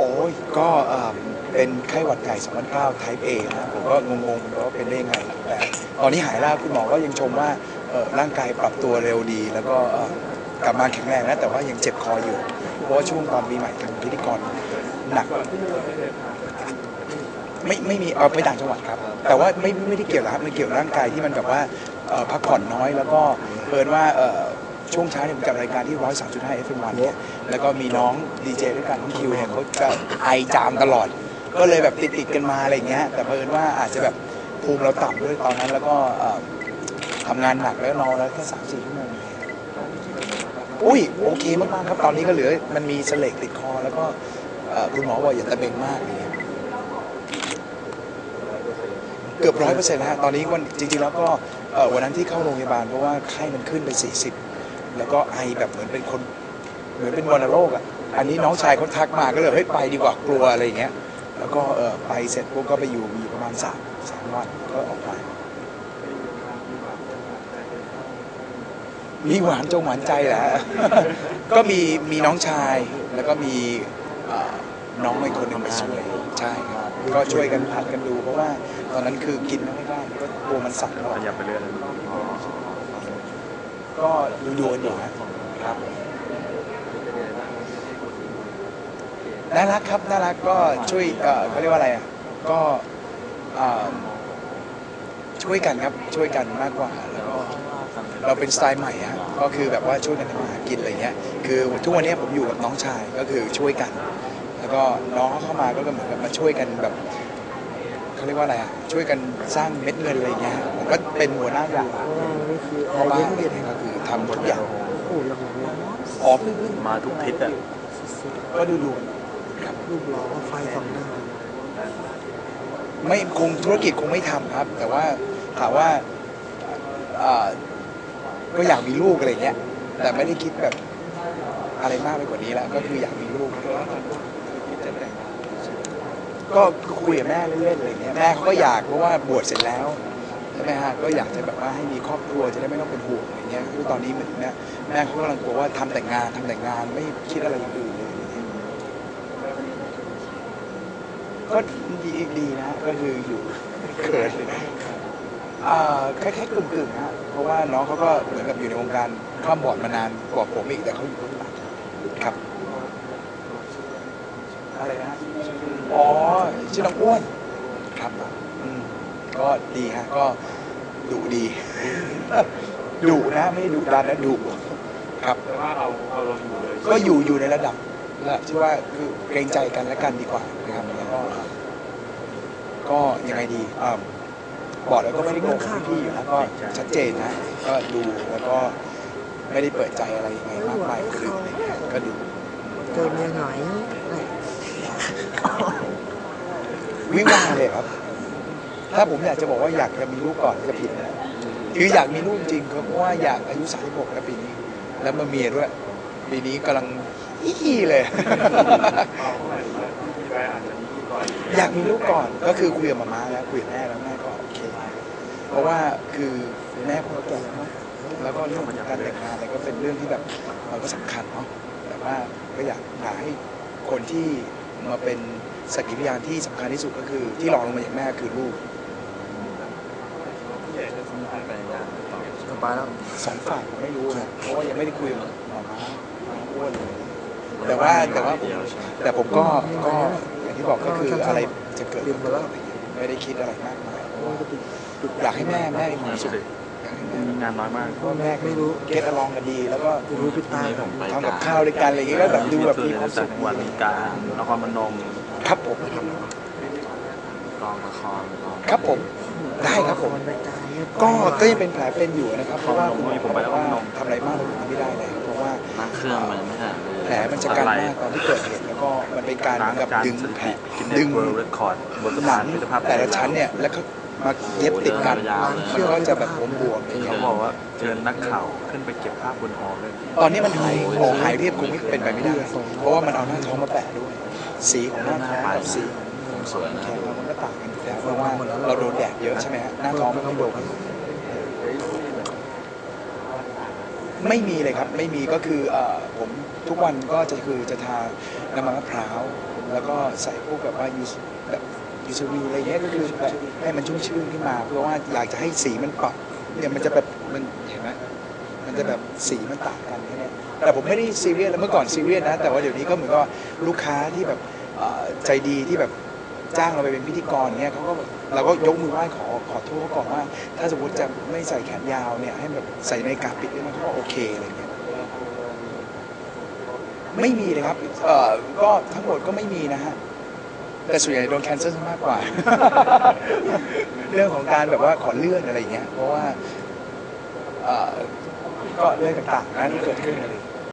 โอ้ยก็เป็นไข้หวัดใหญ่2009 type A นะผมก็งงๆว่าเป็นได้ไงแต่ตอนนี้หายแล้วคุณหมอก็ยังชมว่าร่างกายปรับตัวเร็วดี แล้วก็กลับมาแข็งแรงแล้วแต่ว่ายังเจ็บคออยู่ เพราะว่าช่วงตอนปีใหม่ทำพิธีกรหนักไม่ไม่มีเอาไปต่างจังหวัดครับ แต่ว่าไม่ไม่ได้เกี่ยวนะครับมันเกี่ยวกับร่างกายที่มันแบบว่าพักผ่อนน้อย แล้วก็เพิ่นว่าช่วงเช้าเนี่ยผมจัดรายการที่ 103.5 FM1 เนี่ย แล้วก็มีน้องดีเจด้วยกันน้องคิวเนี่ยเขาจะไอจามตลอด ก็เลยแบบติดติดๆกันมาอะไรเงี้ย แต่เพิ่นว่าอาจจะแบบภูมิเราต่ำด้วยตอนนั้นแล้วก็เอ่อทำงานหนักแล้วนอนแล้วแค่สามสี่ชั่วโมงเองอุ้ยโอเคมากๆครับตอนนี้ก็เหลือมันมีเสลกติดคอ แล้วก็เอ่อคุณหมอบอกอย่าตะเบงมากอะไรเลยเกือบร้อยเปอร์เซ็นต์ฮะตอนนี้วันจริงๆแล้วก็เอ่อวันนั้นที่เข้าโรงพยาบาลเพราะว่าไข้มันขึ้นไป 40 แล้วก็ไอแบบเหมือนเป็นคน เหมือนเป็นวัณโรคอะอันนี้น้องชายเขาทักมาก็เลยเฮ้ยไปดีกว่ากลัวอะไรอย่างเงี้ยแล้วก็เออไปเสร็จปุ๊บก็ไปอยู่มีประมาณสามสามวันก็ออกมามีหวานจงหวานใจแหละก็มีมีน้องชายแล้วก็มีเอ่อน้องอีกคนหนึ่งมาช่วยใช่ครับก็ช่วยกันผัดกันดูเพราะว่าตอนนั้นคือกินไม่ได้ก็ตัวมันสั่นตลอขดยับไปเรื่อยก็ดูดูกันอยู่ครับ น่ารักครับน่ารักก็ช่วยเอ่อเขาเรียกว่าอะไรอะก็เอ่อช่วยกันครับช่วยกันมากกว่าแล้วก็เราเป็นสไตล์ใหม่อะก็คือแบบว่าช่วยกันทำมาหากินอะไรเงี้ยคือทุกวันนี้ผมอยู่กับน้องชายก็คือช่วยกัน แล้วก็น้องเขาเข้ามาก็เหมือนกับมาช่วยกันแบบเขาเรียกว่าอะไรอะช่วยกันสร้างเม็ดเงินอะไรเงี้ยผมก็เป็นหัวหน้าอย่างพ่อบ้านอะไรเงี้ยก็คือทำทุกอย่างอ๋อเพิ่งเพิ่งๆมาทุกทิศอะก็ดูดู ครับรูปหล่อไฟสองหน้าไม่คงธุรกิจคงไม่ทำครับ แต่ว่าถามว่าเอ่อก็อยากมีลูกอะไรเงี้ย แต่ไม่ได้คิดแบบอะไรมากไปกว่านี้แล้ว ก็คืออยากมีลูก ก็คุยกับแม่เล่นๆอะไรเงี้ยแม่เขาก็อยากเพราะว่าบวชเสร็จแล้วใช่ไหมฮะก็อยากจะแบบว่าให้มีครอบครัวจะได้ไม่ต้องเป็นห่วงอะไรเงี้ยคือตอนนี้เหมือนแม่แม่เขากำลังกลัวว่าทำแต่งงานทำแต่งงานไม่คิดอะไรอย่างอื่นเลยอะไรเงี้ย ก็ดีดีนะ ก็คืออยู่เขินอ่าคล้ายๆกึ่งๆฮะเพราะว่าน้องเขาก็เหมือนกับอยู่ในวงการข้ามบอร์ดมานานกว่าผมอีกแต่เขาอยู่ข้างหลังครับ อะไรนะอ๋อชื่อน้องอ้วนครับอืมก็ดีฮะก็ดุดีดุนะไม่ดุดันนะดุครับ แต่ว่าเราเราอยู่เลย ก็อยู่อยู่ในระดับระดับที่ว่าคือเกรงใจกันและกันดีกว่านะครับ ก็ก็ยังไงดีอ่าบอกแล้วก็ไม่ได้โกงพี่ๆอยู่แล้วก็ชัดเจนนะ ก็ดูแล้วก็ไม่ได้เปิดใจอะไรยังไงมากมายคนอื่นอะไรเงี้ยก็ดูเจอเมียหน่อยแหละวิวาเลยครับ ถ้าผมอยากจะบอกว่าอยากจะมีลูกก่อนจะผิดนะคืออยากมีลูกจริงครับเพราะว่าอยากอายุ36แล้วปีนี้ แล้วมาเมียด้วย ปีนี้กำลังอี้เลย อยากมีลูกก่อนก็คือคุยกับมาม่าแล้วคุยกับแม่แล้วแม่ก็โอเค เพราะว่าคือแม่ผมก็แก่แล้วเนอะแล้วก็เรื่องของการแต่งงานอะไรก็เป็นเรื่องที่แบบเราก็สำคัญเนาะแต่ว่าก็อยากอยากให้คนที่มาเป็นสักขีพยานที่สำคัญที่สุดก็คือ ที่รองลงมาจากแม่คือลูกจะไปแล้วสองฝ่ายผมไม่รู้นะเพราะว่ายังไม่ได้คุยกับหมอม้าหมออ้วนเลยแต่ว่าแต่ว่าผมแต่ผมก็ก็ อย่างที่บอกก็คืออะไรจะเกิดก็เกิดอะไรอย่างเงี้ยไม่ได้คิดอะไรมากมายเพราะว่าอยากให้แม่แม่มีความสุขอยากให้แม่มีงานน้อยมากเพราะว่าแม่ไม่รู้เก็ตอลองกันดี แล้วก็รู้พิตาทำกับข้าวด้วยกันอะไรอย่างเงี้ยก็แบบดูแบบมีความสุจาขกวันการนครพนมครับผมกองละครครับผม ได้ครับผมนไปตาย ก็ก็ยังเป็นแผลเป็นอยู่นะครับ เพราะว่าคุณหมอบอกว่าทำอะไรมากกว่านี้ไม่ได้แล้วเพราะว่านั่งเครื่องมันไม่ใช่แผลมันจะกันมากตอนที่เกิดเหตุแล้วก็มันเป็นการเหมือนกับดึงแผลดึดึงงเวิร์ลเรคคอร์ดบนสะหนัพานงมิตรภาพแต่ละชั้นเนี่ยแล้วก็มาเย็บติดกันมันก็จะแบบบวมๆอย่างเงี้เขายบอกว่าเชิญนักข่าวขึ้นไปเก็บภาพบนหอเลยตอนนี้มันหายโอ้หายเรียบคงไม่เป็นไปไม่ได้เพราะว่ามันเอาหน้าท้องมาแปะด้วย สีของหน้าท้องกับสีของสวยนะแขนเรามันก็ต่างกันอยู่แล้ว เราโดนแดดเยอะใช่ไหมฮะหน้าท้องมันก็โดนไม่มีเลยครับไม่มีก็คือเอ่อผมทุกวันก็จะคือจะทาน้ำมันมะพร้าว แล้วก็ใส่พวกแบบว่ายูสแบบยูซวีอะไรเงี้ยก็คือแบบให้มันชุ่มชื่นขึ้นมา เพราะว่าอยากจะให้สีมันปรับเนี่ยมันจะแบบมันเห็นไหมมันจะแบบสีมันต่างกันแค่นี้แต่ผมไม่ได้ซีเรียสแล้วเมื่อก่อนซีเรียสนะ แต่ว่าเดี๋ยวนี้ก็เหมือนกับว่าลูกค้าที่แบบเอ่อใจดีที่แบบ จ้างเราไปเป็นพิธีกรเนี่ยเขาก็เราก็ยกมือไหว้ขอขอโทษเขาก่อนว่า ถ้าสมมติจะไม่ใส่แขนยาวเนี่ยให้แบบใส่ในกาปิดได้ไหมเขาก็โอเคอะไรเงี้ยไม่มีเลยครับเอ่อก็ทั้งหมดก็ไม่มีนะฮะแต่ส่วนใหญ่โดนแคนเซิลมากกว่า เรื่องของการแบบว่าขอเลื่อนอะไรเงี้ยเพราะว่าเอ่อก็เรื่องต่างๆนะที่เกิดขึ้นอะไรอย่างเงี้ย